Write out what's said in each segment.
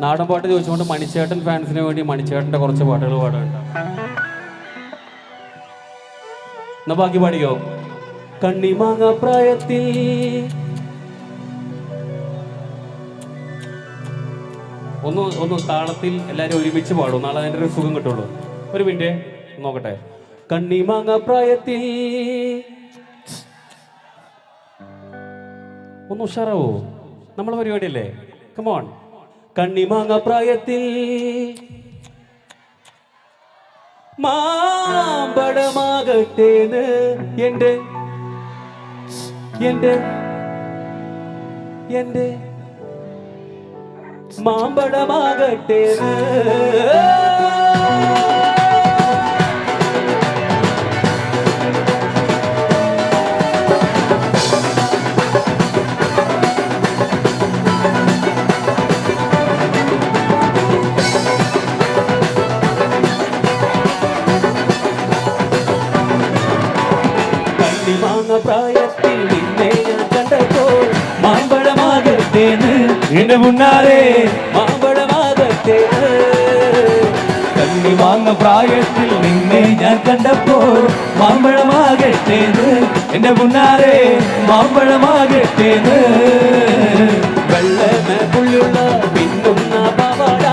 നാടൻ പാട്ട് ചോദിച്ചുകൊണ്ട് മണിച്ചേട്ടൻ ഫാൻസിന് വേണ്ടി മണിച്ചേട്ടന്റെ കുറച്ച് പാട്ടുകൾ പാടുന്നുണ്ട് എന്നാ ബാക്കി പാടിയോ കണ്ണിമാങ്ങ പ്രായത്തിൽ ഒന്ന് ഒന്ന് താളത്തിൽ എല്ലാരും ഒരുമിച്ച് പാടും. നാളെ അതിന്റെ ഒരു സുഖം കിട്ടുള്ളൂ. ഒരു മിനിറ്റ് നോക്കട്ടെ. കണ്ണിമാങ്ങ പ്രായത്തിൽ ഒന്ന് ഉഷാറാവോ? നമ്മളെ പരിപാടിയല്ലേ? കമോൺ കണ്ണിമാങ്ങ പ്രായത്തിൽ മാമ്പടമാകട്ടേന്ന് എന്റെ എന്റെ എന്റെ മാമ്പടമാകട്ടേന്ന് എന്റെ முன்னாலே മാമ്പഴമാകട്ടേന്ന് കണ്ണി വാങ്ങ പ്രായത്തിൽ നിന്നെ ഞാൻ കണ്ടപ്പോൾ മാമ്പഴമാകട്ടേന്ന്. എന്റെ മുന്നാലെ മാമ്പഴമാകട്ടേന്ന്. വെള്ളമേ പുള്ളിയുള്ള പിന്നുന്ന പാവാട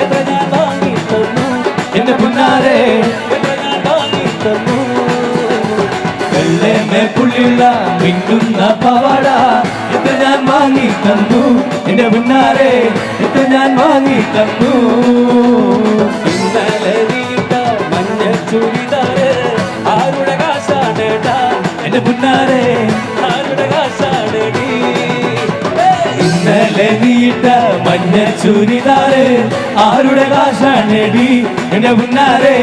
എത്ര ഞാൻ വാങ്ങി എന്റെ മുന്നാരെ എത്ര ഞാൻ വെള്ളമേ വാങ്ങി തന്നു. എന്റെ പിന്നാരെ എത്ര ഞാൻ വാങ്ങി തന്നു. ഇന്നലെ മഞ്ഞ ചുരിദാറ് ആരുടെ കാശാണേട്ടാ എന്റെ പിന്നാരെ ആരുടെ മഞ്ഞ ചുരിദാറ് ആരുടെ കാശാണെടി? എന്റെ മുന്നാരെ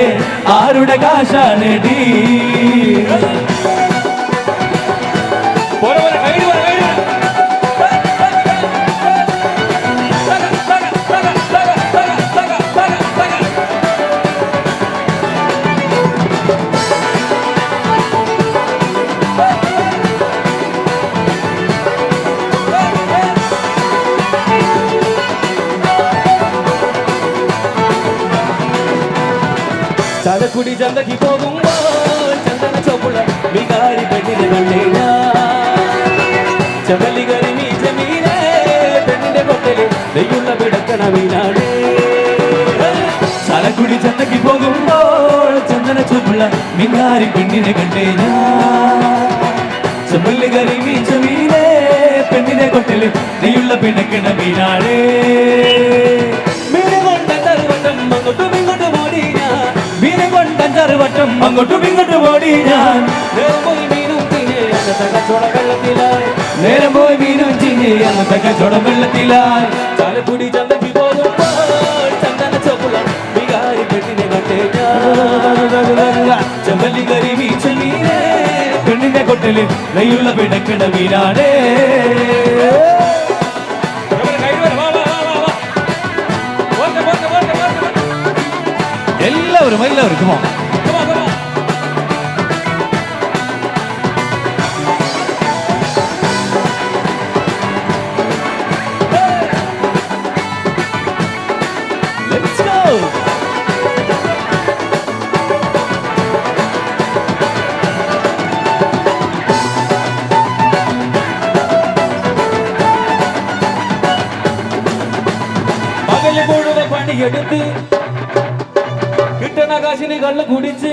ആരുടെ കാശാണെടി? ചാലക്കുടി ചന്തക്ക് പോകുമ്പോൾ ചന്ദന ചോപ്പുള്ള വികാരി പെണ്ണിനെ കണ്ടേന. ചവലി കരിമീ ജമീനെ പെണ്ണിന്റെ കൊട്ടൽ നെയ്യുള്ള പിടക്കണ മീനാണ്. ചാലക്കുടി ചന്തക്ക് പോകുമ്പോൾ ചന്ദന ചോപ്പുള്ള മിന്നാരി പെണ്ണിനെ കണ്ടേ ഞാൻ ചെമ്പല്ലി കറി മീച്ച മീനെ പെണ്ണിനെ കൊട്ടിൽ നെയ്യുള്ള പിണക്കിണ മീനാടേ കച്ചവടം വെള്ളത്തിലായി. ചാലക്കുടി ചന്തക്ക് പോകുമ്പോൾ ചന്ദന ചോപ്പുള്ള പെണ്ണിന്റെ പെണ്ണിനെ കൊട്ടിൽ നെയ്യുള്ള പിണക്കിണ വീരാടേ എല്ലാവരും എല്ലാവർക്കും പണിയെടുത്ത് കിട്ടണ കാശിന് കള്ള് കുടിച്ച്.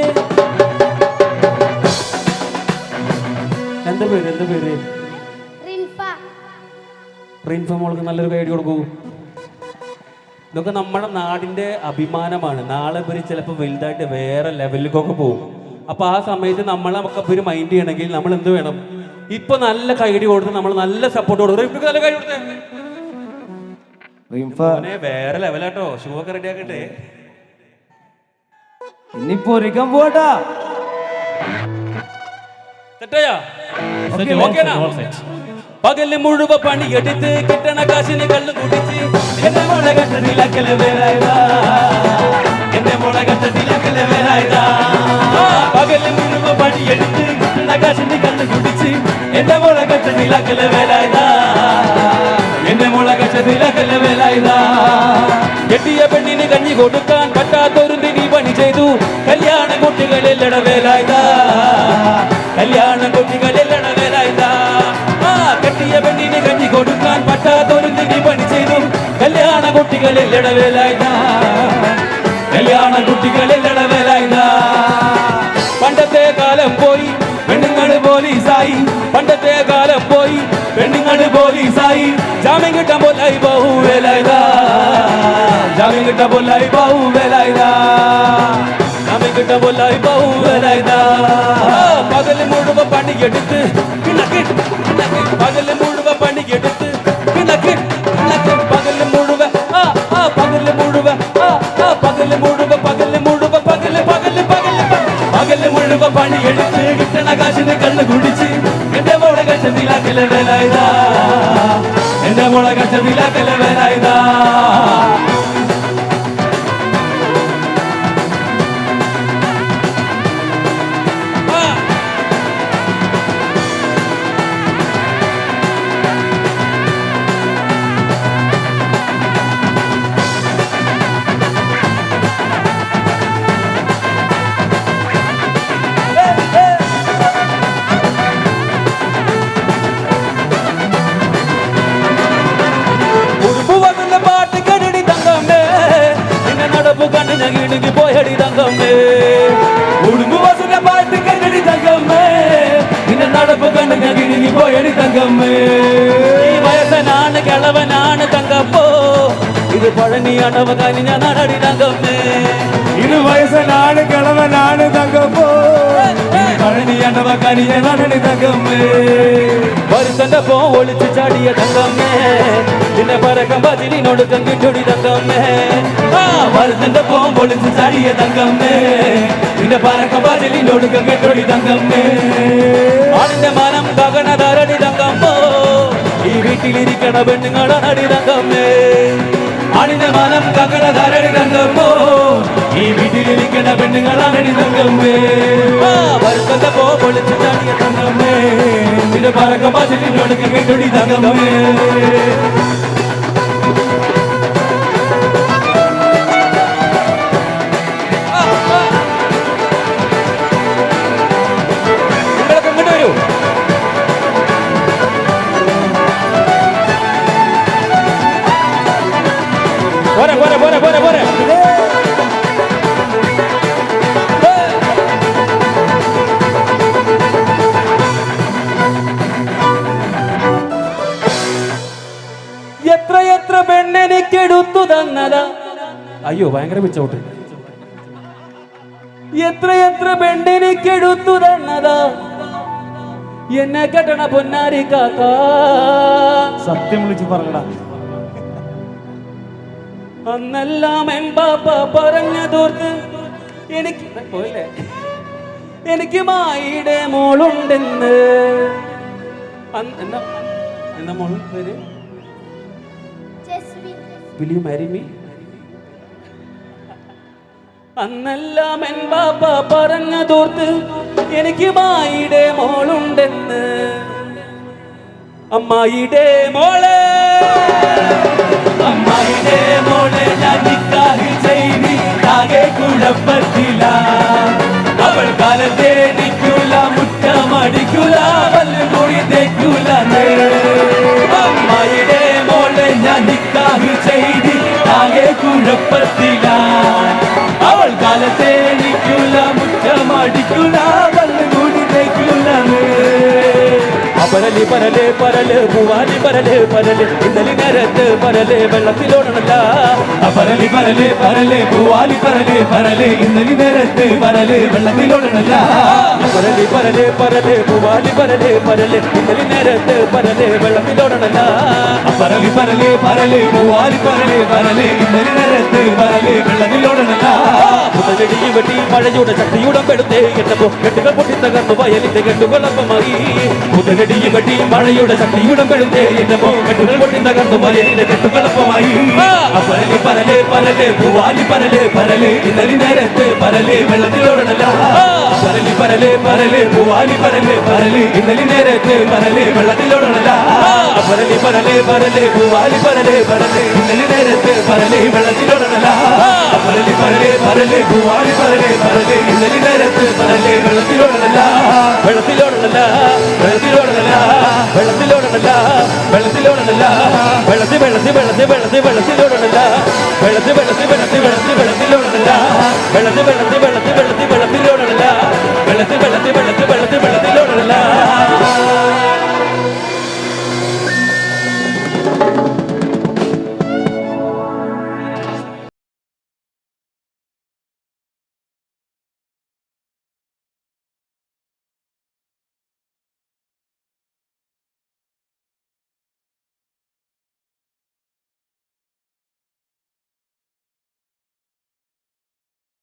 എന്താ പേര്? എന്താ പേര്? റിൻഫ. മോൾക്ക് നല്ലൊരു കൈഡി കൊടുക്കൂ. ഇതൊക്കെ നമ്മുടെ നാടിന്റെ അഭിമാനമാണ്. നാളെ പേര് ചിലപ്പോൾ വലുതായിട്ട് വേറെ ലെവലിലേക്കൊക്കെ പോകും. അപ്പൊ ആ സമയത്ത് നമ്മളെ നമുക്ക് ഒരു മൈൻഡ് ചെയ്യണമെങ്കിൽ നമ്മൾ എന്ത് വേണം? ഇപ്പൊ നല്ല കൈഡി കൊടുത്ത് നമ്മൾ നല്ല സപ്പോർട്ട് കൊടുക്കും നല്ല കൈ കൊടുത്തേ വേറെ ലെവലാട്ടോ. ഷൂ ഒക്കെ റെഡി ആക്കട്ടെ. ഇനിയിപ്പോ ഒരുക്കം പോട്ടാ പകൽ മുഴുവൻ പണിയെടുത്ത് കിട്ടണ കാശിന് കള്ളു കുടിച്ച് എന്റെ മോളെ കെട്ടതിലക്കൽ വേറായതാ എന്റെ മോളെ കെട്ടതിലക്കൽ വേറായതാ പകൽ മുഴുവൻ പണിയെടുത്ത് കിട്ടണ കാശിന് കള്ളു കുടിച്ച് എന്റെ മോളെ കെട്ടതിലക്കൽ വേറായതാ എന്റെ മോളെ കെട്ട കെട്ടതിലകല വേലായുധ കെട്ടിയ പെണ്ണിന് കഞ്ഞി കൊടുക്കാൻ പറ്റാത്തൊരു തിരി പണി ചെയ്തു കല്യാണ കുട്ടികളില്ലട വേലായുധ കല്യാണ കുട്ടികളില്ലട വേലായുധ ആ കെട്ടിയ പെണ്ണിന് കഞ്ഞി കൊടുക്കാൻ പറ്റാത്തൊരു തിരി പണി ചെയ്തു കല്യാണ കുട്ടികളില്ലട വേലായുധ കല്യാണ കുട്ടികളില്ലട വേലായുധ പണ്ടത്തെ കാലം പോയി Jamingita bolai bahu velaida Jamingita bolai bahu velaida Jamingita bolai bahu velaida பகல் முழுவ பணி எடுத்து கிணக்கிட்டு നടപ്പ് കണ്ട് ഞാൻ കിഴിഞ്ഞു പോയടി തങ്കമ്മേ ഈ വയസ്സനാണ് കിളവനാണ് തങ്കപ്പോ ഇത് പഴനി അടവകാനി ഞാൻ നടടി തങ്കമ്മേ ഇത് വയസ്സനാണ് കിളവനാണ് തങ്കപ്പോ പഴനിയണ്ടവ കനിയ നടടി തങ്കമ്മേ വരുത്തന്റെ പോ ഒളിച്ചു ചാടിയ തങ്കമ്മേ നിന്നെ പരക്കം പതിനൊടുക്കം കിട്ടൊടി തങ്കമ്മേ ആ വരുത്തന്റെ പോം പൊളിച്ച് ചാടിയ തങ്കമ്മേ നിന്റെ പറക്ക പതിലിനൊടുക്കം കെട്ടൊടി തങ്കമ്മേ ആണിന്റെ മനം കകണതരടി തങ്കമ്മോ ഈ വീട്ടിലിരിക്കണ പെണ്ണുങ്ങളടി തങ്കമ്മേ ആണിന്റെ മനം ധരണി തങ്കമ്മോ ഈ വീട്ടിലിരിക്കണ പെണ്ണുങ്ങളാണടി തങ്കമ്മേ ആ വരുത്തന്റെ പോ ഒളിച്ചു ചാടിയ തങ്കമ്മേ. നിന്റെ പറക്ക പതിലിനൊടുക്കം കെട്ടൊടി തങ്കമ്മേ. പെണ്ണെനിക്കെടുത്തു തന്നത്. അയ്യോ ഭയങ്കര പിച്ചോട്ട് എത്ര എത്ര പെണ്ണിനിക്കെടുത്തു തന്നത്. എന്നെ കെട്ടണ പൊന്നാരി കാക്ക. സത്യം വിളിച്ചു പറഞ്ഞടാ അന്നെല്ലാം എമ്പാപ്പ പറഞ്ഞതോർത്ത് എനിക്ക് പോയില്ലേ? എനിക്ക് മായിയുടെ മോളുണ്ടെന്ന്. അന്ന് എന്താ? എന്താ മോൾ പേര്? വിൽ യു മാരി മീ അന്നെല്ലാം എൻ ബാപ്പ പറഞ്ഞതോർത്ത് എനിക്ക് മായിടെ മോളുണ്ടെന്ന്. അമ്മായിടെ മോളെ അമ്മായിടെ മോളെ ഞാൻ നിക്കാഹ് ചെയ്തി ആകെ കുഴപ്പത്തില ആകെ പരൽ പരൽ പരൽ പൂവാലി പരൽ പരൽ ഇന്നലെ നേരത്ത് പരൽ വെള്ളത്തിലോടണല്ല പരലി പരൽ പരൽ പൂവാലി പരൽ പരൽ ഇന്നലെ നേരത്ത് പരൽ വെള്ളത്തിലോടണല്ല പരലി പരൽ പരൽ പൂവാലി പരൽ പരൽ ഇന്നലെ നേരത്ത് പരൽ വെള്ളത്തിലോടണല്ല പരലി പരൽ പരൽ പൂവാലി പരൽ പരൽ ഇന്നലെ നേരത്ത് പരൽ വെള്ളത്തിലോടണല്ല മുതലടിയും വെട്ടി മഴയുടെ ശക്തിയുടെ പെടുത്തേ എന്നപ്പോ കെട്ടുകൾ പൊട്ടിത്തകർന്നു വയലിന്റെ കെട്ടുകളപ്പമായി മുതലടിയും വെട്ടി മഴയുടെ ശക്തിയുടെ പെടുത്തേ എന്റെ കെട്ടുകൾ പൊട്ടിത്തകർന്നു വയലിന്റെ കെട്ടുകളപ്പമായി പരൽ പരലെ പരലെ പൂവാലി പരലെ പരലെ ഇന്നലെ നേരത്തെ പരലെ വെള്ളത്തിലോടല്ല പരലി പരലെ പരലെ പൂവാലി പരലെ പരലെ ഇന്നലെ നേരത്തെ പരലെ വെള്ളത്തിലോടല്ല പരലി പരലെ പരലെ പൂവാലി പരലെ പരലെ ഇന്നലെ നേരത്തെ പരലെ വെള്ളത്തിലോടണല പരലി പരലേ പരലേ ഭൂവാടി പരലേ പരലേ ഇന്നലെ നേരത്ത് പരലേ വെള്ളത്തിലോടല്ല വെള്ളത്തിലോടല്ല വെള്ളത്തിലോടല്ല വെള്ളത്തിലോടല്ല വെള്ളത്തിലോടല്ല വെള്ളത്തി വെള്ളത്തി വെള്ളത്തി വെള്ളത്തി വെള്ളത്തിലോടല്ല വെള്ളത്തി വെള്ളത്തി വെള്ളത്തി വെള്ളത്തി വെള്ളത്തിലോടല്ല വെള്ളത്തി വെള്ളത്തി വെള്ളത്തി വെള്ളത്തി വെള്ളത്തിലോടല്ല വെള്ളത്തി വെള്ളത്തി വെള്ളത്തി